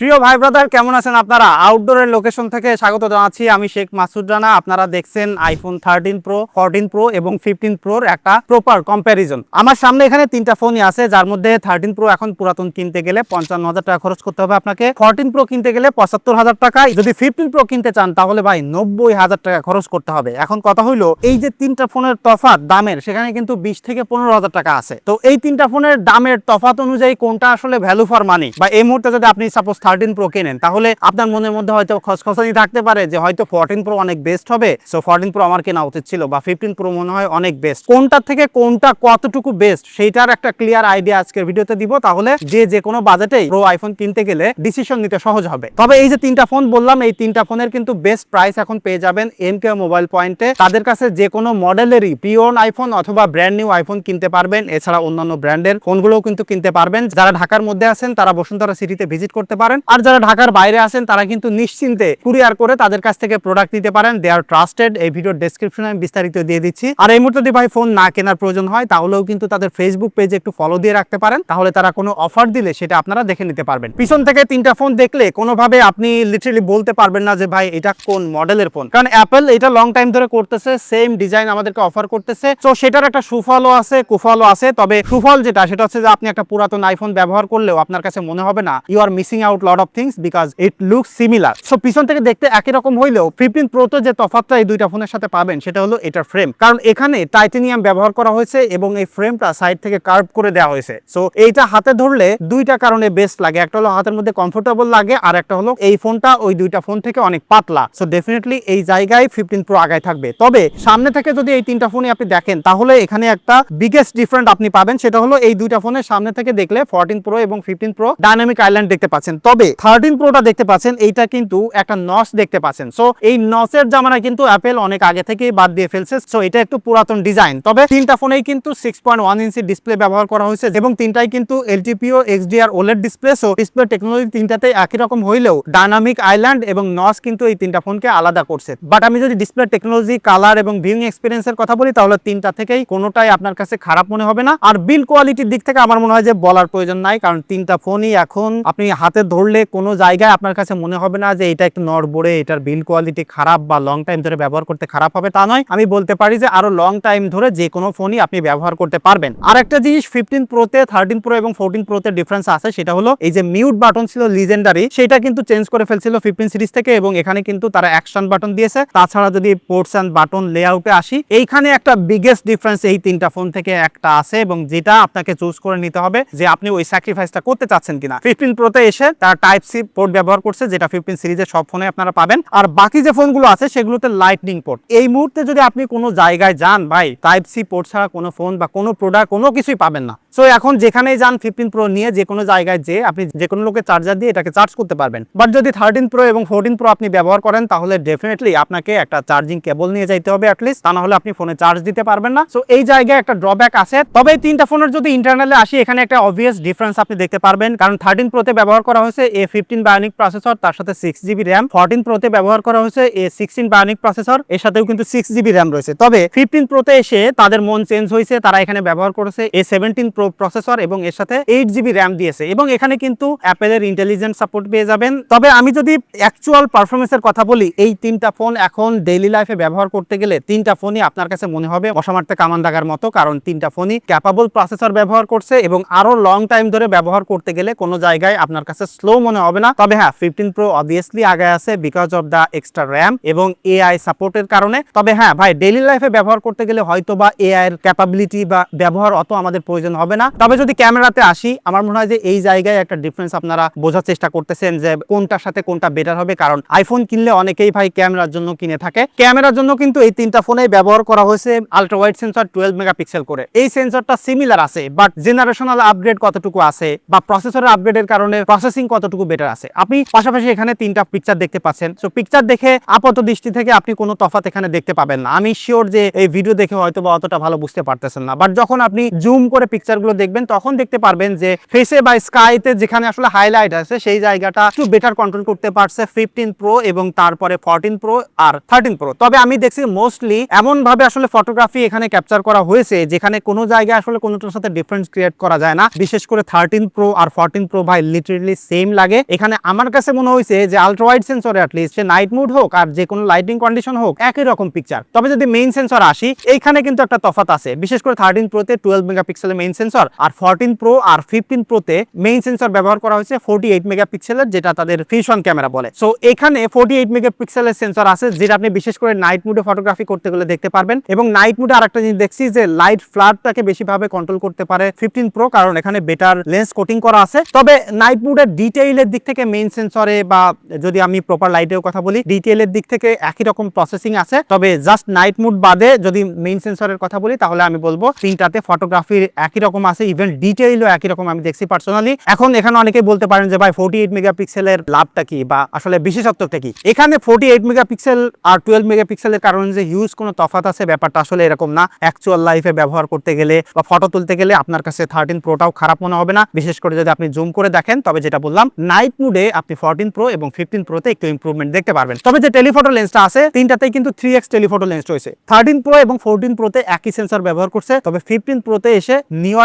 প্রিয় ভাই ব্রাদার কেমন আছেন আপনারা? আউটডোরের লোকেশন থেকে স্বাগত জানাচ্ছি আমি শেখ মাসুদ রানা। আপনারা দেখছেন iPhone thirteen pro fourteen pro এবং ফিফটিন প্রোর একটা প্রপার কম্প্যারিজন আমার সামনে এখানে তিনটা ফোনই আছে, যার মধ্যে থার্টিন প্রো এখন পুরাতন কিনতে গেলে পঞ্চান্ন হাজার টাকা খরচ করতে হবে আপনাকে। ফোরটিন প্রো কিনতে গেলে পঁচাত্তর হাজার টাকা। যদি ফিফটিন প্রো কিনতে চান, তাহলে ভাই নব্বই হাজার টাকা খরচ করতে হবে। এখন কথা হইল, এই যে তিনটা ফোনের তফাৎ দামের, সেখানে কিন্তু বিশ থেকে পনেরো হাজার টাকা আছে। তো এই তিনটা ফোনের দামের তফাৎ অনুযায়ী কোনটা আসলে ভ্যালু ফর মানি বা এই মুহূর্তে যদি আপনি সাপোজ থার্টিন প্রো কেনেন। তাহলে আপনার মনের মধ্যে হয়তো খসখসানি থাকতে পারে যে হয়তো ফোরটিন প্রো অনেক বেস্ট হবে। সো ফোরটিন প্রো আমার কেনা উচিত ছিল বা ফিফটিন প্রো মনে হয় অনেক বেস্ট কোনটা থেকে কোনটা কতটুকু বেস্ট সেইটার একটা ক্লিয়ার আইডিয়া আজকের ভিডিওতে দিব। তাহলে যে যে কোনো বাজেটেই প্রো আইফোন কিনতে গেলে ডিসিশন নিতে সহজ হবে। তবে এই যে তিনটা ফোন বললাম, এই তিনটা ফোনের কিন্তু বেস্ট প্রাইস এখন পেয়ে যাবেন এম কে মোবাইল পয়েন্টে তাদের কাছে যে কোনো মডেলেরই পিওন আইফোন অথবা ব্র্যান্ড নিউ আইফোন কিনতে পারবেন। এছাড়া অন্যান্য ব্র্যান্ডের ফোনগুলোও কিন্তু কিনতে পারবেন। যারা ঢাকার মধ্যে আছেন, তারা বসুন্ধরা সিটিতে ভিজিট করতে পারেন। আর যারা ঢাকার বাইরে আছেন, তারা কিন্তু নিশ্চিন্তে কুরিয়ার করে তাদের কাছ থেকে প্রোডাক্ট নিতে পারেন। দে আর ট্রাস্টেড এই ভিডিওর ডেসক্রিপশনে আমি বিস্তারিত দিয়ে দিচ্ছি। আর এই মুহূর্তে ভাই ফোন না কেনার প্রয়োজন হয়, তাহলেও কিন্তু তাদের ফেসবুক পেজে একটু ফলো দিয়ে রাখতে পারেন। তাহলে তারা কোনো অফার দিলে সেটা আপনারা দেখে নিতে পারবেন। পিছন থেকে তিনটা ফোন দেখলে কোনোভাবে আপনি লিটারালি বলতে পারবেন না যে, ভাই, এটা কোন মডেলের ফোন কারণ অ্যাপেল এটা লং টাইম ধরে করতেছে সেম ডিজাইন আমাদেরকে অফার করতেছে। তো সেটার একটা সুফলও আছে, কুফলও আছে। তবে সুফল যেটা, সেটা হচ্ছে যে, আপনি একটা পুরাতন আইফোন ব্যবহার করলেও আপনার কাছে মনে হবে না you are missing out lot of things because it look similar so পিছন থেকে দেখতে একই রকম হইলেও ফিফটিন প্রোতে যে তফাৎটা এই দুইটা ফোনের সাথে পাবেন, সেটা হলো এটার ফ্রেম কারণ এখানে টাইটেনিয়াম ব্যবহার করা হয়েছে এবং এই ফ্রেমটা সাইড থেকে কার্ভ করে দেওয়া হয়েছে। সো এইটা হাতে ধরলে দুইটা কারণে বেস্ট লাগে। একটা হলো হাতের মধ্যে কমফোর্টেবল লাগে, আর একটা হলো এই ফোনটা ওই দুইটা ফোন থেকে অনেক পাতলা। সো ডেফিনেটলি এই জায়গায় ফিফটিন প্রো আগায় থাকবে। তবে সামনে থেকে যদি এই তিনটা ফোনই আপনি দেখেন, তাহলে এখানে একটা বিগেস্ট ডিফারেন্ট আপনি পাবেন, সেটা হলো এই দুইটা ফোনের সামনে থেকে দেখলে ফোরটিন প্রো এবং ফিফটিন প্রো ডাইনামিক আইল্যান্ড দেখতে পাচ্ছেন। তবে থার্টিন প্রোটা দেখতে পাচ্ছেন, এইটা কিন্তু একটা নস দেখতে পাচ্ছেন। সো এই নসের জামানা কিন্তু অ্যাপেল অনেক আগে থেকেই বাদ দিয়ে ফেলছে। সো এটা একটু পুরাতন ডিজাইন তবে তিনটা ফোনেই কিন্তু six point one inch display ব্যবহার করা হয়েছে এবং তিনটাই কিন্তু LTPO XDR OLED display so display technology তিনটাতে একই রকম হইলেও ডাইনামিক আইল্যান্ড এবং নস কিন্তু এই তিনটা ফোনকে আলাদা করছে। বাট আমি যদি ডিসপ্লে টেকনোলজি কালার এবং ভিউইং এক্সপিরিয়েন্সের কথা বলি, তাহলে তিনটা থেকেই কোনোটাই আপনার কাছে খারাপ মনে হবে না। আর বিল কোয়ালিটির দিক থেকে আমার মনে হয় যে বলার প্রয়োজন নাই, কারণ তিনটা ফোনই এখন আপনি হাতে ধরলে কোনো জায়গায় আপনার কাছে মনে হবে না যে এটা একটু নড়বড়ে, এটার বিল কোয়ালিটি খারাপ বা লং টাইম ধরে ব্যবহার করতে খারাপ হবে, তা নয়। আমি বলতে পারি যে আরও লং টাইম ধরে যে কোনো ফোনই আপনি ব্যবহার করতে পারবেন। আর একটা জিনিস ফিফটিন প্রোতে থার্টিন প্রো এবং ফোরটিন প্রোতে ডিফারেন্স আছে, সেটা হলো এই যে মিউট বাটন ছিল লিজেন্ডারি সেটা কিন্তু চেঞ্জ করে ফেলছিল ফিফটিন সিরিজ থেকে এবং এখানে কিন্তু তারা অ্যাকশন বাটন দিয়েছে। তাছাড়া যদি পোর্টস অ্যান্ড বাটন লেআউটে আসি, এইখানে একটা বিগেস্ট ডিফারেন্স এই তিনটা ফোন থেকে একটা আছে এবং যেটা আপনাকে চুজ করে নিতে হবে যে আপনি ওই স্যাক্রিফাইসটা করতে চাচ্ছেন কিনা। ফিফটিন প্রোতে এসে টাইপ সি পোর্ট ব্যবহার করছে, যেটা ফিফটিন সিরিজের সব ফোনে আপনারা পাবেন। আর বাকি যে ফোনগুলো আছে, সেগুলোতে লাইটনিং পোর্ট এই মুহূর্তে যদি আপনি কোনো জায়গায় যান, ভাই টাইপ সি পোর্ট ছাড়া কোনো ফোন বা কোনো প্রোডাক্ট কোনো কিছুই পাবেন না। সো এখন যেখানেই যান ফিফটিন প্রো নিয়ে যে কোনো জায়গায় যে আপনি যে কোনো লোকের চার্জার দিয়ে এটাকে চার্জ করতে পারবেন। বাট যদি থার্টিন প্রো এবং ফোরটিন প্রো আপনি ব্যবহার করেন, তাহলে ডেফিনেটলি আপনাকে একটা চার্জিং কেবল নিয়ে যাইতে হবে অ্যাটলিস্ট তা না হলে আপনি ফোনে চার্জ দিতে পারবেন না। সো এই জায়গায় একটা ড্রব্যাক আছে। তবে এই তিনটা ফোনের যদি ইন্টারনালে আসি, এখানে একটা অবভিয়াস ডিফারেন্স আপনি দেখতে পারবেন। কারণ থার্টিন প্রোতে ব্যবহার করা হয়েছে এ ফিফটিন বায়োনিক প্রসেসর তার সাথে সিক্স জিবি র্যাম ফোরটিন প্রোতে ব্যবহার করা হয়েছে এ সিক্সটিন বায়োনিক প্রসেসর এর সাথেও কিন্তু সিক্স জিবি র্যাম রয়েছে। তবে ফিফটিন প্রোতে এসে তাদের মন চেঞ্জ হয়েছে। তারা এখানে ব্যবহার করেছে এ সেভেন্টিন প্রো প্রসেসর এবং এর সাথে এইট জিবি র্যাম দিয়েছে এবং এখানে কিন্তু অ্যাপেলের ইন্টেলিজেন্ট সাপোর্ট পেয়ে যাবেন। তবে আমি যদি অ্যাকচুয়াল পারফরমেন্সের কথা বলি, এই তিনটা ফোন এখন ডেইলি লাইফে ব্যবহার করতে গেলে তিনটা ফোনই আপনার কাছে মনে হবে অসামার্থে কামান দাগার মতো, কারণ তিনটা ফোনই ক্যাপাবল প্রসেসর ব্যবহার করছে এবং আরও লং টাইম ধরে ব্যবহার করতে গেলে কোনো জায়গায় আপনার কাছে স্লো মনে হবে না। তবে হ্যাঁ ফিফটিন প্রো অবভিয়াসলি আগে আছে because of the extra RAM এবং এআই সাপোর্টের কারণে। তবে হ্যাঁ ভাই ডেইলি লাইফে ব্যবহার করতে গেলে হয়তো বা এআই এর ক্যাপাবিলিটি বা ব্যবহার অত আমাদের প্রয়োজন হবে না। তবে যদি ক্যামেরাতে আসি, আমার মনে হয় যে এই জায়গায় একটা ডিফারেন্স আপনারা বোঝার চেষ্টা করতেছেন যে কোনটার সাথে কোনটা বেটার হবে। কারণ আইফোন কিনলে অনেকেই ভাই ক্যামেরার জন্য কিনে থাকে। ক্যামেরার জন্য কিন্তু এই তিনটা ফোনে ব্যবহার করা হয়েছে ultra wide sensor twelve megapixel করে। এই সেন্সরটা সিমিলার আছে বাট জেনারেশনাল আপগ্রেড কতটুকু আছে বা প্রসেসরের আপগ্রেডের কারণে প্রসেসিং কতটুকু বেটার আছে? আপনি পাশাপাশি এখানে তিনটা পিকচার দেখতে পাচ্ছেন। সো পিকচার দেখে আপাত দৃষ্টি থেকে আপনি কোনো তফাত এখানে দেখতে পাবেন না। আমি শিওর যে এই ভিডিও দেখে হয়তো বা অতটা ভালো বুঝতে পারতেছেন না। বাট যখন আপনি জুম করে পিকচার ফিচারগুলো দেখবেন, তখন দেখতে পারবেন যে ফেসে বা স্কাইতে যেখানে আসলে হাইলাইট আছে, সেই জায়গাটা একটু বেটার কন্ট্রোল করতে পারছে ফিফটিন প্রো এবং তারপরে ফোরটিন প্রো আর থার্টিন প্রো তবে আমি দেখছি মোস্টলি এমন ভাবে আসলে ফটোগ্রাফি এখানে ক্যাপচার করা হয়েছে, যেখানে কোনো জায়গায় আসলে কোনোটার সাথে ডিফারেন্স ক্রিয়েট করা যায় না। বিশেষ করে থার্টিন প্রো আর ফোরটিন প্রো ভাই লিটারেলি সেম লাগে। এখানে আমার কাছে মনে হয়েছে যে আলট্রা ওয়াইড সেন্সরে অ্যাটলিস্ট সে নাইট মুড হোক আর যে কোনো লাইটিং কন্ডিশন হোক, একই রকম পিকচার তবে যদি মেইন সেন্সর আসি, এইখানে কিন্তু একটা তফাত আছে। বিশেষ করে থার্টিন প্রোতে টুয়েলভ মেগাপিক্সেলের মেইন সেন্সর আর ফোরটিন প্রো আর ফিফটিন প্রোতে মেইন সেন্সর ব্যবহার করা হয়েছে ফোর্টি এইট মেগাপিক্সেলের যেটা তাদের ফিউশন ক্যামেরা বলে। সো এখানে ফোর্টি এইট মেগাপিক্সেলের সেন্সর আছে, যেটা আপনি বিশেষ করে নাইট মুডে ফটোগ্রাফি করতে গেলে দেখতে পারবেন। এবং নাইট মুডে আরেকটা জিনিস দেখছি যে লাইট ফ্লাডটাকে বেশিভাবে কন্ট্রোল করতে পারে ফিফটিন প্রো কারণ এখানে বেটার লেন্স কোটিং করা আছে। তবে নাইট মুডের ডিটেইলের দিক থেকে মেইন সেন্সরে বা যদি আমি প্রপার লাইটের কথা বলি ডিটেইলের দিক থেকে একই রকম প্রসেসিং আছে। তবে জাস্ট নাইট মুড বাদে যদি মেইন সেন্সরের কথা বলি, তাহলে আমি বলব তিনটাতে ফটোগ্রাফির একই রকম আছে ইভেন ডিটেইলও একই রকম আমি দেখছি পার্সোনালি এখন এখানে অনেকেই বলতে পারেন যে, ভাই ফোর্টি এইট মেগাপিক্সেলের লাভটা কি বা আসলে বিশেষত্বটা কি? এখানে ফোর্টি এইট মেগাপিক্সেল আর টুয়েলভ মেগাপিক্সেলের কারণে যে হিউজ কোনো তফাত আছে, ব্যাপারটা আসলে এরকম না। অ্যাকচুয়াল লাইফে ব্যবহার করতে গেলে বা ফটো তুলতে গেলে আপনার কাছে থার্টিন প্রোটাও খারাপ মনে হবে না। বিশেষ করে যদি আপনি জুম করে দেখেন, তবে যেটা বললাম নাইট মুডে আপনি ফোরটিন প্রো এবং ফিফটিন প্রোতে একটু ইম্প্রুভমেন্ট দেখতে পারবেন। তবে যে টেলিফটো লেন্সটা আছে, তিনটাতেই কিন্তু থ্রি এক্স টেলিফটো লেন্স রয়েছে। থার্টিন প্রো এবং ফোরটিন প্রোতে একই সেন্সর ব্যবহার করছে, তবে ফিফটিন প্রোতে এসে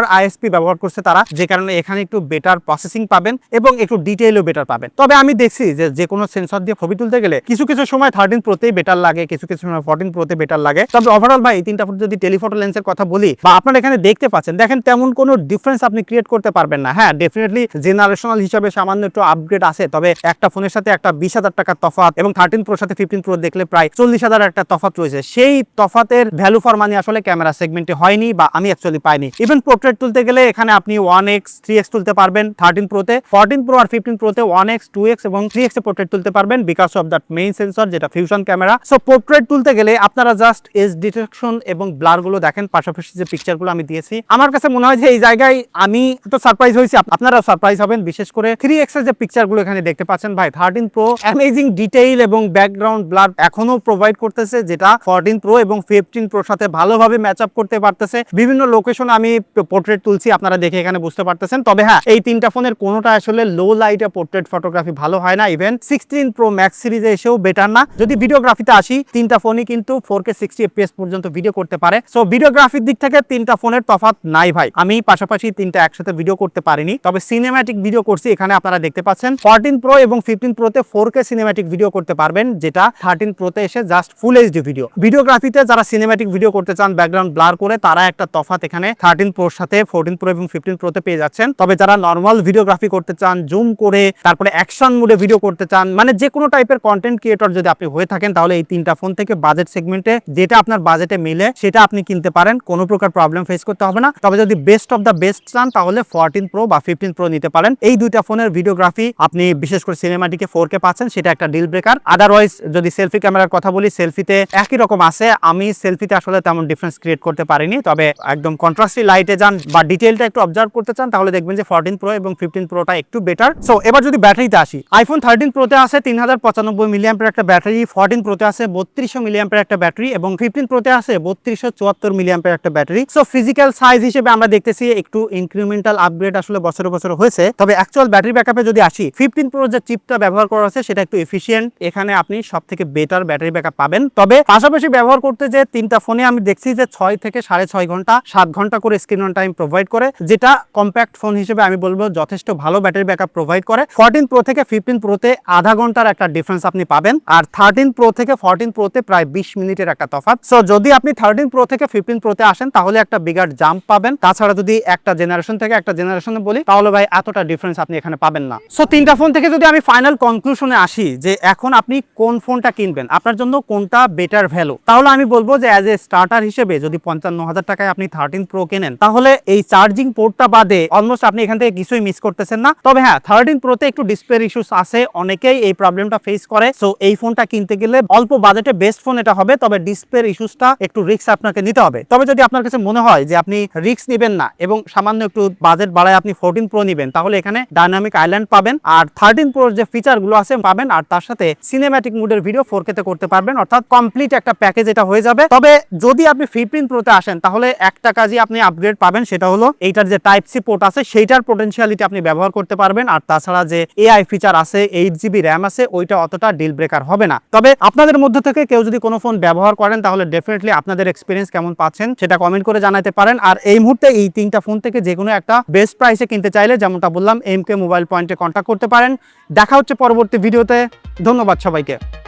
নিউয়ার আইএসপি ব্যবহার করছে তারা, যে কারণে এখানে একটু বেটার প্রসেসিং পাবেন এবং একটু ডিটেইলও বেটার পাবেন। তবে আমি দেখছি যে যে কোনো সেন্সর দিয়ে ছবি তুলতে গেলে কিছু কিছু সময় থার্টিন প্রোতেই বেটার লাগে, কিছু কিছু সময় ফোরটিন প্রোতে বেটার লাগে। তবে ওভারঅল ভাই, এই তিনটা যদি টেলিফটো লেন্সের কথা বলি, বা আপনারা এখানে দেখতে পাচ্ছেন, দেখেন তেমন কোনো ডিফারেন্স আপনি ক্রিয়েট করতে পারবেন না। হ্যাঁ ডেফিনেটলি জেনারেশনাল হিসাবে সামান্য একটু আপগ্রেড আছে, তবে একটা ফোনের সাথে একটা বিশ হাজার টাকার তফাৎ এবং থার্টিন প্রোর সাথে ফিফটিন প্রো দেখলে প্রায় চল্লিশ হাজার একটা তফাৎ রয়েছে। সেই তফাতের ভ্যালু ফর মানি আসলে ক্যামেরা সেগমেন্টে হয়নি বা আমি অ্যাকচুয়ালি পাইনি। ইভেন পোর্ট্রেট তুলতে গেলে এখানে আপনি ওয়ান এক্স থ্রি এক্স তুলতে পারবেন থার্টিন প্রোতে ফোরটিন প্রো আর ফিফটিন প্রোতে ওয়ান এক্স টু এক্স এবং থ্রি এক্স পোর্ট্রেট তুলতে পারবেন because of that main sensor যেটা ফিউশন ক্যামেরা সো পোর্ট্রেট তুলতে গেলে আপনারা জাস্ট এজ ডিটেকশন এবং ব্লারগুলো দেখেন। পাশাপাশি যে পিকচারগুলো আমি দিয়েছি, আমার কাছে মনে হয় যে এই জায়গায় আমি তো সারপ্রাইজ হয়েছি। আপনারা সারপ্রাইজ হবেন, বিশেষ করে থ্রি এক্সের যে পিকচারগুলো এখানে দেখতে পাচ্ছেন। ভাই থার্টিন প্রো অ্যামেজিং ডিটেইল এবং ব্যাকগ্রাউন্ড ব্লার এখনও প্রোভাইড করতেছে, যেটা ফোরটিন প্রো এবং ফিফটিন প্রোর সাথে ভালোভাবে ম্যাচ আপ করতে পারতেছে। বিভিন্ন লোকেশন আমি পোর্ট্রেট তুলছি, আপনারা দেখে এখানে বুঝতে পারতেছেন। তবে হ্যাঁ এই তিনটা ফোনের কোনোটা আসলে লো লাইটে পোর্ট্রেট ফটোগ্রাফি ভালো হয় না। ইভেন সিক্সটিন প্রো ম্যাক্স সিরিজে এসেও বেটার না। যদি ভিডিওগ্রাফিতে আসি, তিনটা ফোনই কিন্তু ফোর কে সিক্সটি এফপিএস পর্যন্ত ভিডিও করতে পারে। সো ভিডিওগ্রাফির দিক থেকে তিনটা ফোনের তফাৎ নাই ভাই। আমি পাশাপাশি তিনটা একসাথে ভিডিও করতে পারিনি। তবে সিনেম্যাটিক ভিডিও করছি, এখানে আপনারা দেখতে পাচ্ছেন। ফোরটিন প্রো এবং ফিফটিন প্রোতে ফোর কে সিনেম্যাটিক ভিডিও করতে পারবেন, যেটা থার্টিন প্রোতে এসে জাস্ট ফুল এইচডি ভিডিও ভিডিওগ্রাফিতে যারা সিনেম্যাটিক ভিডিও করতে চান ব্যাকগ্রাউন্ড ব্লার করে, তারা একটা তফাত এখানে থার্টিন প্রোর সাথে ফোরটিন প্রো এবং ফিফটিন প্রোতে পেয়ে যাচ্ছেন। তবে যারা নর্মাল ভিডিওগ্রাফি করতে চান জুম করে, তারপরে অ্যাকশন মোডে ভিডিও করতে চান মানে যে কোনো টাইপের কন্টেন্ট ক্রিয়েটর যদি আপনি হয়ে থাকেন, তাহলে এই তিনটা ফোন থেকে বাজেট সেগমেন্টে যেটা আপনার বাজেটে মিলে, সেটা আপনি কিনতে পারেন। কোনো প্রকার প্রবলেম ফেস করতে হবে না। তবে যদি বেস্ট অফ দ্য বেস্ট চান, তাহলে ফোরটিন প্রো বা ফিফটিন প্রো নিতে পারেন। এই দুইটা ফোনের ভিডিওগ্রাফি আপনি বিশেষ করে সিনেমাটিকে ফোর কে পাচ্ছেন, সেটা একটা ডিল ব্রেকার আদারওয়াইজ যদি সেলফি ক্যামেরার কথা বলি সেলফিতে একই রকম আছে। আমি সেলফিতে আসলে তেমন ডিফারেন্স ক্রিয়েট করতে পারিনি, তবে একদম কন্ট্রাস্টি লাইটে যান বা ডিটেলটা একটু অবজার্ভ করতে চান, তাহলে দেখবেন যে ফোরটিন প্রো এবং ফিফটিন প্রোটা একটু বেটার সো এবার যদি ব্যাটারিতে আসি আইফোন থার্টিন প্রোতে আছে তিন হাজার পঁচানব্বই মিলিয়াম্পের একটা ব্যাটারি ফোরটিন প্রোতে আছে বত্রিশশো মিলিয়াম্পের একটা ব্যাটারি এবং ফিফটিন প্রোতে আছে বত্রিশশো চুয়াত্তর মিলিয়াম্পের একটা ব্যাটারি। সো ফিজিক্যাল সাইজ হিসেবে আমরা দেখতেছি একটু ইনক্রিমেন্টাল আপগ্রেড আসলে বছরে বছরে হয়েছে। তবে অ্যাকচুয়াল ব্যাটারি ব্যাকআপে যদি আসি ফিফটিন প্রো যে চিপটা ব্যবহার করা আছে সেটা একটু এফিসিয়েন্ট এখানে আপনি সব থেকে বেটার ব্যাটারি ব্যাকআপ পাবেন। তবে পাশাপাশি ব্যবহার করতে যে তিনটা ফোনে আমি দেখছি যে ছয় থেকে সাড়ে ছয় ঘণ্টা, সাত ঘণ্টা করে স্ক্রিন অন টাইম প্রোভাইড করে, যেটা কম্প্যাক্ট ফোন হিসেবে আমি বলব যথেষ্ট ভালো ব্যাটারি ব্যাকআপ প্রোভাইড করে। ফোরটিন প্রো থেকে ফিফটিন প্রোতে আধা ঘণ্টার একটা ডিফারেন্স আপনি পাবেন। আর থার্টিন প্রো থেকে ফোরটিন প্রোতে প্রায় বিশ মিনিটের একটা তফাৎ। সো যদি আপনি থার্টিন প্রো থেকে ফিফটিন প্রোতে আসেন, তাহলে একটা বিগার জাম্প পাবেন। তাছাড়া যদি একটা জেনারেশন থেকে একটা জেনারেশনে বলি, তাহলে ভাই এতটা ডিফারেন্স আপনি এখানে পাবেন না। সো তিনটা ফোন থেকে যদি আমি ফাইনাল কনক্লুশনে আসি, যে এখন আপনি কোন ফোনটা কিনবেন, আপনার জন্য কোনটা বেটার ভ্যালু তাহলে আমি বলব যে অ্যাজ এ স্টার্টার হিসেবে যদি পঞ্চান্ন হাজার টাকায় আপনি থার্টিন প্রো কেনেন, তাহলে এই চার্জিং পোর্টটা বাদে অলমোস্ট আপনি এখান থেকে কিছুই মিস করতেছেন না। তবে হ্যাঁ থার্টিন প্রোতে একটু ডিসপ্লে ইস্যুস আছে, অনেকেই এই প্রবলেমটা ফেস করে। সো এই ফোনটা কিনতে গেলে অল্প বাজেটে বেস্ট ফোন এটা হবে, তবে ডিসপ্লে ইস্যুসটা একটু রিস্ক আপনাকে নিতে হবে। তবে যদি আপনার কাছে মনে হয় যে আপনি রিস্ক নেবেন না এবং সামান্য একটু বাজেট বাড়ায় আপনি ফোরটিন প্রো নেবেন, তাহলে এখানে ডাইনামিক আইল্যান্ড পাবেন আর থার্টিন প্রোর যে ফিচারগুলো আছে পাবেন আর তার সাথে সিনেম্যাটিক মুডের ভিডিও ফোর তে করতে পারবেন, অর্থাৎ কমপ্লিট একটা প্যাকেজ এটা হয়ে যাবে। তবে যদি আপনি ফিফটিন প্রোতে আসেন, তাহলে একটা কাজই আপনি আপগ্রেড পাবেন সেটা হলো এইটার যে টাইপ সি পোর্ট আছে, সেইটার পোটেনশিয়ালিটি আপনি ব্যবহার করতে পারবেন। আর তাছাড়া যে এআই ফিচার আছে এইট জিবি র্যাম আছে, ওইটা অতটা ডিল ব্রেকার হবে না। তবে আপনাদের মধ্যে থেকে কেউ যদি কোনো ফোন ব্যবহার করেন, তাহলে ডেফিনেটলি আপনাদের এক্সপিরিয়েন্স কেমন পাচ্ছেন সেটা কমেন্ট করে জানাতে পারেন। আর এই মুহূর্তে এই তিনটা ফোন থেকে যে কোনো একটা বেস্ট প্রাইসে কিনতে চাইলে, যেমনটা বললাম এম কে মোবাইল পয়েন্টে কন্ট্যাক্ট করতে পারেন। দেখা হচ্ছে পরবর্তী ভিডিওতে ধন্যবাদ সবাইকে।